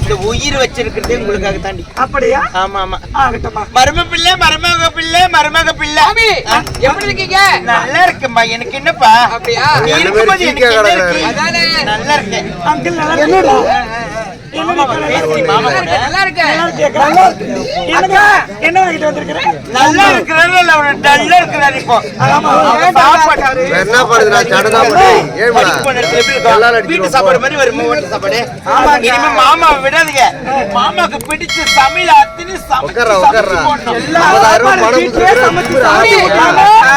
இந்த உயிர் வச்சிருக்கிறதே உங்களுக்காக தாண்டி அப்படியா ஆமா ஆமா மரும பிள்ளை மருமக பிள்ளை. மருமக பிள்ளை எப்படி இருக்கீங்க? நல்லா இருக்கும்பா எனக்கு என்னப்பா? அப்படியா? இருக்கும்போது எனக்கு. நல்லா இருக்கேன். அங்கிள் நல்லா என்ன வாங்கிட்டு வந்திருக்கிறேன் நல்லா இருக்கிறாரு இல்ல அவரு? டல்லா இருக்கிறாரு இப்போ. ஆமா. சாப்பாடு என்ன பண்ணுதுடா? சடனா பண்ணி ஏன் படிக்க போன இடத்துல எப்படி இருக்கும்? எல்லாரும் அடிச்சிட்டு வீட்டு சாப்பாடு மாதிரி வருமா? ஹோட்டல் சாப்பாடு. இனிமே மாமாவை விடாதீங்க. மாமாக்கு பிடிச்ச சமையல் அத்தனை ஒரு.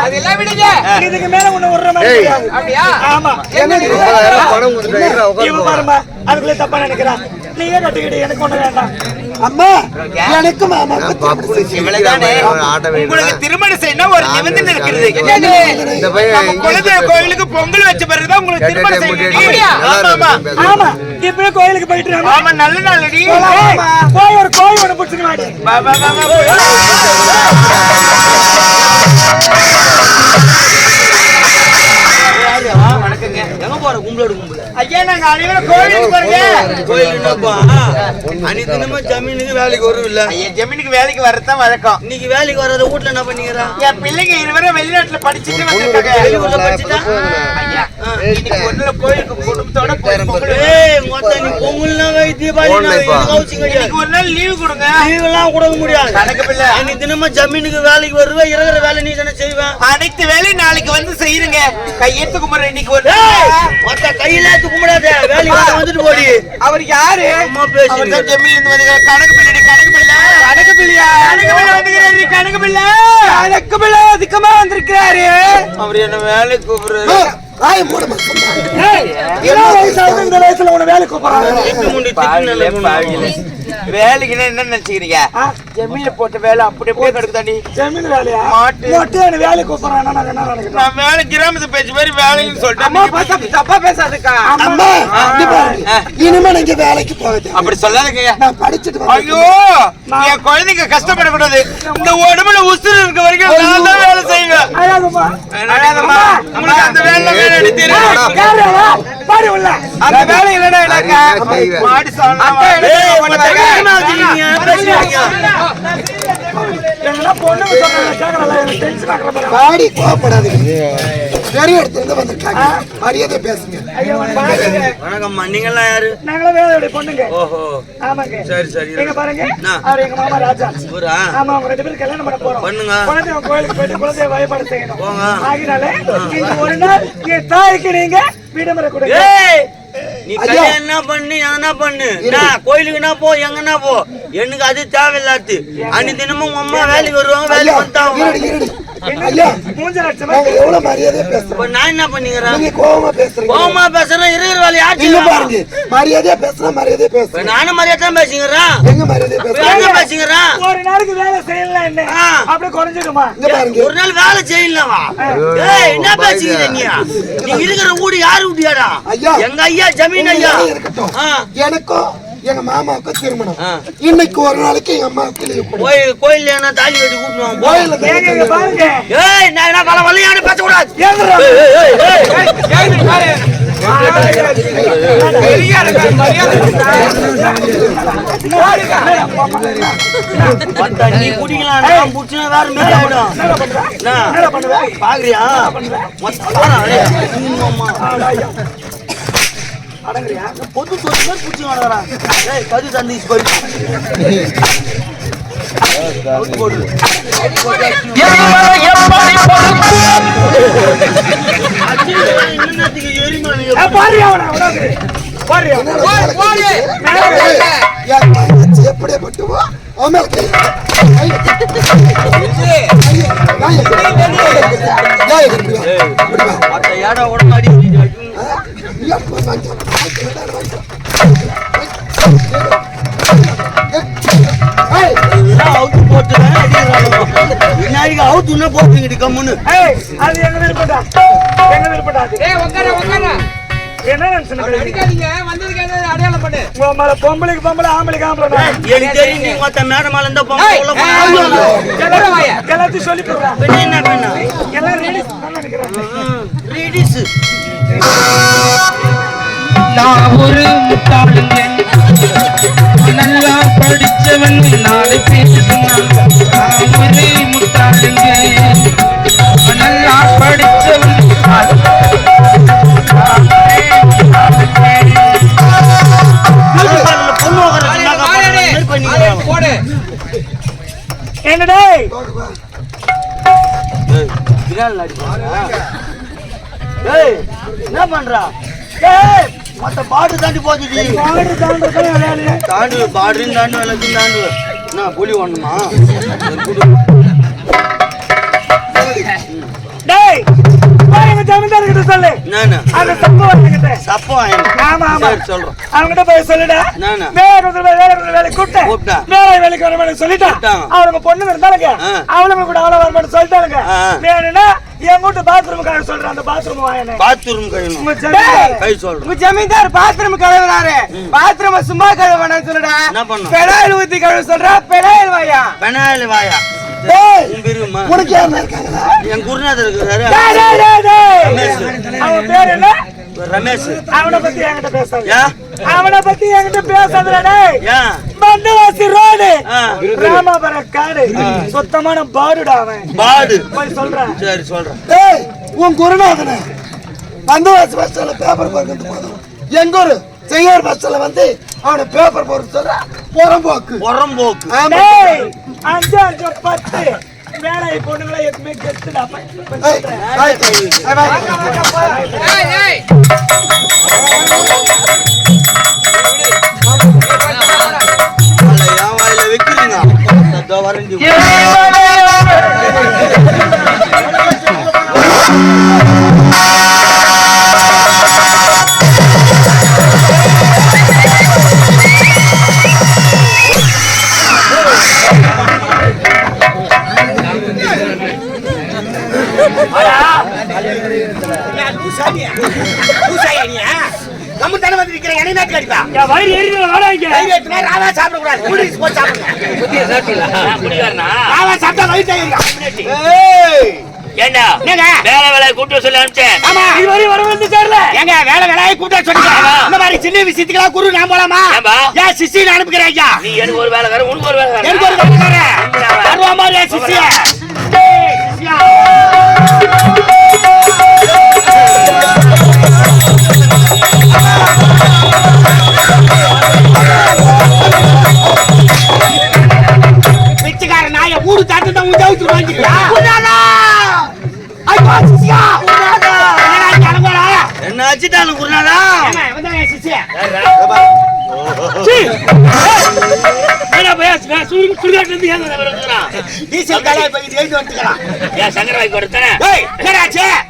அதெல்லாம் விடுங்க. இதுக்கு மேல ஒண்ணு விடுற மாதிரி. அப்படியா? ஆமா? ஐம்பதாயிரம் பணம் அதுக்குள்ளே தப்பா நினைக்கிறான் நீயே கட்டிக்கிட்டு எனக்கு ஒண்ணு வேண்டாம். அம்மா எனக்கு மாமா உங்களுக்கு திருமணம் செய்யணும் ஒரு நிபந்தனை குலதெய்வ கோயிலுக்கு பொங்கல் வச்ச பிறகுதான் உங்களுக்கு திருமணம் செய்யணும். ஆமா. இப்பவே கோயிலுக்கு போயிட்டு. ஆமா நல்ல நாளடி ஏய், போய் ஒரு கோயில் ஒண்ணு பிடிச்சுக்கலாடி எங்க போற கும்பலோட கும்பல ஐயா நாங்க அனைவரும் கோயிலுக்கு போறோங்க கோயில் என்னப்பா? அன்னைக்கு தினமும் ஜமீனுக்கு வேலைக்கு வரும் இல்ல ஐயா ஜமீனுக்கு வேலைக்கு வரதான் வழக்கம். இன்னைக்கு வேலைக்கு வராத வீட்டுல என்ன பண்ணிக்கிறா? என் பிள்ளைங்க இருவரும் வெளிநாட்டுல படிச்சுட்டு வந்திருக்காங்க வெளியூர்ல படிச்சுட்டா? ஐயா இன்னைக்கு ஒரு நாள் கோயிலுக்கு குடும்பத்தோட போய் பொங்கல் ஏய் மொத்த நீ பொங்கல்னா வை தீபாவளி இன்னைக்கு ஒரு நாள் லீவு கொடுங்க. லீவெல்லாம் கொடுக்க முடியாது. கணக்கு பிள்ளை. அன்னைக்கு தினமும் ஜமீனுக்கு வேலைக்கு வருவேன் இருக்கிற வேலை நீ தானே செய்வேன் அனைத்து வேலையும் நாளைக்கு வந்து செய்யுங்க. கையெழுத்து கும்பிடுற இன்னைக்கு ஒரு. மொத்த கையில கும்பிடாத. வேலைக்கு வர வந்துட்டு போடி. அவர் யாரு? அம்மா பேசி அவர்தான் ஜெமில இருந்து வந்து கணக்கு பிள்ளை கணக்கு பிள்ளை. கணக்கு பிள்ளையா? கணக்கு பிள்ளை வந்துக்கிறாரு கணக்கு பிள்ளை. கணக்கு பிள்ளை அதிகமா வந்திருக்கிறாரு. அவர் என்ன வேலைக்கு கூப்பிடுறாரு? ஏய், இளம் வயசாவது இந்த வயசுல உன்னை வேலைக்கு கூப்பிடுறாங்க வேலைக்குன்னா என்ன நினைச்சுக்கிறீங்க? ஜெமில போட்ட வேலை அப்படி அப்படியே கிடக்குதாண்டி ஜமீன் வேலையா? மாட்டு. மொட்டை என்ன வேலைக்கு கூப்பிடுறாங்க நான் என்ன நினைக்கிறேன் நான் வேலை கிராமத்து பேச்சு மாதிரி வேலைன்னு அம்மா, சொல்லிட்டேன் தப்பா பேசாதுக்கா. அம்மா. இனிமே நீங்க வேலைக்கு போகாது அப்படி சொல்லாதீங்க. நான் படிச்சுட்டு ஐயோ என் குழந்தைங்க கஷ்டப்படக்கூடாது. இந்த உடம்புல உசுறு இருக்க வரைக்கும் நான் தான் வேலை செய்வேன். அந்த வேலை? பாரு உள்ள. அந்த வேலை செய்வேன். மாடி சாணம் பாடி கோவப்படாதீங்க பெரிய இடத்துல வந்திருக்காங்க மரியாதை பேசுங்க நீங்கெல்லாம் யாரு நாங்களும் வேலையோட பொண்ணுங்க ஓஹோ ஆமாங்க சரி சரி எங்க பாருங்க ஆ. அவர் எங்க மாமா ராஜா ஊரா ஆமா அவங்க ரெண்டு பேரும் கல்யாணம் பண்ண போறோம் பண்ணுங்க. கோயிலுக்கு போயிட்டு குழந்தைய வழிபாடு செய்யணும் போங்க. ஆகினால இந்த ஒரு நாள் என் தாய்க்கு நீங்க விடுமுறை கொடுங்க ஏய் நீ என்ன பண்ணு எங்கன்னா பண்ணு? கோயிலுக்குனா போ எங்கன்னா போ? எனக்கு அது தேவையில்லாது அன்னைக்கு தினமும் உங்க அம்மா வேலைக்கு வருவாங்க வேலைக்கு வந்தாங்க ஐயா மூஞ்ச லட்சமா நாங்க எவ்வளவு மரியாதையா பேசுறோம் இப்ப நான் என்ன பண்ணிக்கிறேன்? நீங்க கோவமா பேசுறீங்க? பேசுறேன் இருக்கிற வேலை யார் இல்ல? பாருங்க மரியாதையா மரியாதையா பேசுறேன். நானும் எங்க மரியாதையா பேசுறேன் எங்க ஒரு நாளைக்கு வேலை செய்யல என்ன? ஆ. அப்படியே குறைஞ்சிடுமா? இங்க பாருங்க. ஒரு நாள் வேலை செய்யலவா ஏய் என்ன பேசிக்கிற நீ? நீ இருக்கிற வீடு யாரு வீடியாடா ஐயா. எங்க ஐயா ஜமீன் ஐயா. எனக்கும் எங்க மாமாவுக்கும் திருமணம். இன்னைக்கு ஒரு நாளைக்கு எங்க அம்மாவுக்கு லீவு கோயில் கோயில் என்ன தாலி கட்டி இங்க பாருங்க ஏய் நான் என்ன பல வழியான பேச கூடாது நீ குடிக்கலாம் புடிச்சுனா வேற மாதிரி ஆயிடும் என்னடா பண்ற? என்ன? என்னடா பண்ணுவ? பாக்குறியா அடங்குறியா? பொது சொத்து மாதிரி புடிச்சு வாடா. ஏய், கது தந்தி போய். எப்படி பட்டுவோ அவன் மேல கை வை. கை வை. ஐயா, நான் எப்படி? ஏன் இப்படி வா? இப்படி வா. மத்த ஏடா உடம்பு அவுத்து போட்டு ஆ? அவுத்து போட்டுதான் அடிக்கிறானுங்க. கம்முன்னு அது எங்க விருப்பம்டா. எங்க விருப்பம்டா என்ன அடிக்காதீங்க வந்ததுக்கு ஏதாவது அடையாளம் பண்ணு உங்க மேல பொம்பளைக்கு பொம்பளை ஆம்பளைக்கு ஆம்பளை எனக்கு தெரியும் நீ மொத்த மேடம் மேல இருந்தா பொம்பளை உள்ள எல்லாத்தையும் சொல்லி என்ன ரீடிஸ் நான் ஒரு முட்டாளுங்க நல்லா படிச்சவன் நாலு நான் ஒரு முட்டாளுங்க நல்லா படிச்சவன் என்னடே. ஏய் என்ன பண்றா? ஏய் மத்த பாட்டு தாண்டி போகுது பாடு தாண்டு பாடுன்னு தாண்டு எல்லாத்தையும் தாண்டு. என்ன புலி ஒண்ணுமா டேய் போய் ஜமீன்தார் கிட்ட சொல்லு. அந்த தப்பு வந்துகிட்ட சப்பம் ஆமா ஆமா. சொல்றோம். அவங்கிட்ட போய் சொல்லுடா. நானு. வேற ஒரு வேலை ஒரு வேலை கூப்பிட்டா. வேலை வேலைக்கு வர வேணும் சொல்லிட்டான் கூப்பிட்டாங்க. அவனுக்கு பொண்ணுங்க இருந்தாலுங்க ஆ. அவளுங்க கூட அவ்வளவு வர மாட்டேன் சொல்லிட்டானுங்க ஆ. வேணும்னா என் வீட்டு பாத்ரூமுக்காக சொல்றேன் அந்த பாத்ரூம் வாயனே பாத்ரூம் ஜமீன்தார் கை சொல்றோம் உங்க ஜமீன்தார் பாத்ரூம் கழுவுறாரு. பாத்ரூம் சும்மா கழுவணும் சொல்லுடா? பெடாயில் ஊத்தி கழுவ சொல்றா வாயா. பெனாலி வாயா. உனக்கு என் குருநாதர் இருக்கிறாரு. அவன் பேர் என்ன? ரமேஷ். அவனை பத்தி என்கிட்ட பேசாத. அவனை பத்தி என்கிட்ட பேசாதடா டேய். ராமாபுரம் காடு சுத்தமான பாடுடா அவன். பாடு. போய் சொல்றேன். சரி சொல்றேன். உன் குருநாதன. பந்தவாசி பஸ் ஸ்டாண்ட்ல பேப்பர் பார்க்கறது போதும் எங்க ஒரு செய்யார் பஸ் ஸ்டாண்ட்ல வந்து அவனை பேப்பர் போட சொல்ற. புறம்போக்கு. புறம்போக்கு. அஞ்சு அஞ்சு பத்து. வேலை பொண்ணுங்களை எதுவுமே கெட்டுடா இதோ நாட்டுல அடிப்பா என் வயிறு எரியுது, கூலிஸ் போய் சாப்பிடுங்க ராவா சாப்பிட்டா ஏண்டா என்னங்க வேலை வேலை கூட்டு சொல்லி அனுப்பிச்சேன். ஆமா. இதுவரையும் வர வந்து சேரல. ஏங்க வேலை வேலையை கூட்ட சொன்னீங்க இந்த மாதிரி சின்ன விஷயத்துக்கெல்லாம் குரு நான் போலாமா? ஏன் சிசின்னு அனுப்புகிறேன் நீ எனக்கு ஒரு வேலை வேற உனக்கு ஒரு வேலை வேற எனக்கு ஒரு வேலைக்காரன் வருவா மாதிரி என் சிசிய? ஐயோ நான் சுடு- சுடுகாட்டுல இருந்து ஏன் வர வந்துக்கிறான்? டீசல் காலையை போய் ஏன் சங்கரவாய்க்கு? ஏய்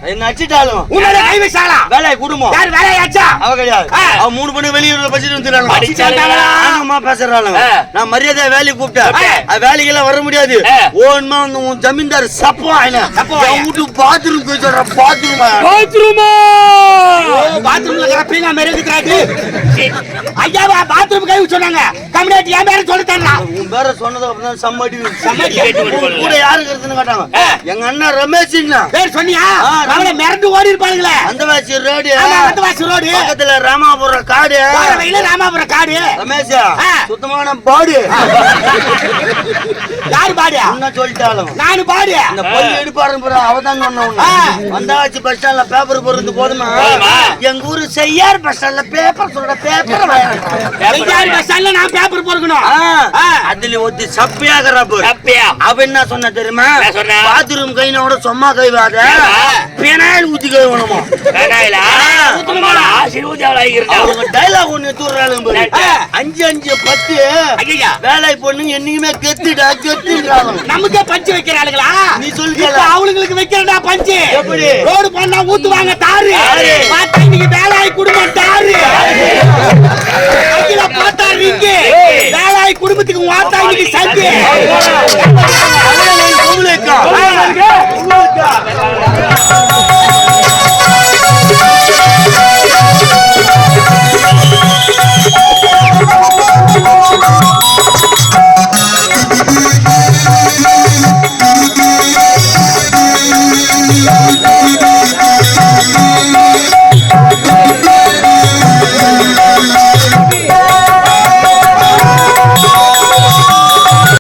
என்ன கை வேலை குடும்பம் யார் அவ கிடையாது. அவ மூணு மணி வெளியூர்ல படிச்சுட்டு வந்துடுறாங்க அடிச்சாளுங்களா? ஆமாம்மா பேசுறாளுங்க ஆ. நான் மரியாதை வேலைக்கு கூப்பிட்டேன் ஓகே. அது வேலைக்கெல்லாம் வர முடியாது. ஓன்மா வந்து உன் ஜமீன்தார் சப்பம் ஆயின. என் வீட்டு பாத்ரூம் போய் சொல்ற பாத்ரூம் பாத்ரூமா? பாத்ரூம்ல இருக்கிற பீங்கா மெருகுறாடி ஐயா பாத்ரூம் கை சொன்னாங்க கம்யூனிட்டி என் பேரை சொல்லிட்டாங்க பேர சொன்னதுக்கு அப்புறம் தான் சம்மடி சம்மடி. கூட யாரு கேட்டாங்க. எங்க அண்ணன் ரமேஷ்ங்களா பேர் சொன்னியா? அவளை மிரண்டு ஓடி இருப்பாங்களே அந்த வாசி ரோடு ஆமா, வந்தவாசி ரோடு பக்கத்துல ராமாபுரம் காடு. ராமாபுரம் காடு. ரமேஷா. சுத்தமான பாடு. என்ன சொல்லிட்டாலும் நானு பாடு இந்த பொய் எடுப்பாரு பாரு அவதான் சொன்ன உன்னை. ஆ. வந்தாச்சு பஸ் ஸ்டாண்ட்ல பேப்பர் போடுறது போதுமா? எங்க ஊரு செய்யார் பஸ் ஸ்டாண்ட்ல பேப்பர் சொல்ற பேப்பர் ஐயாயிரம் பஸ் ஸ்டாண்ட்ல நான் பேப்பர் பொறுக்கணும் ஆ. அதுல ஒத்தி சப்பியாகிற போரு தப்பியா? அவ என்ன சொன்ன தெரியுமா? பாத்ரூம் கைனோட சும்மா கைவாத? பினாயில் ஊத்தி கழுவணுமா வேணாயிலா? ஊத்தணுமாடா? ஆசிர் ஊத்தி அவளா இருந்தா. அவங்க டைலாக் ஒண்ணு. ஆ. அஞ்சு அஞ்சு பத்து. வேலை பொண்ணுங்க என்னைக்குமே கெத்துடா கெத்துன்றாங்க நமக்கே பஞ்சு வைக்கிற ஆளுங்களா நீ சொல்லிட்டல. இப்ப அவளுங்களுக்கு வைக்கிறடா பஞ்சு எப்படி? ரோடு போனா ஊத்துவாங்க தாரு இன்னைக்கு வேலாய் குடும்பம் தாரு வேலாய் குடும்பத்துக்கு சங்கு அவளை நான் பொம்பளைக்கா. உங்களுக்கு? உங்களுக்கு?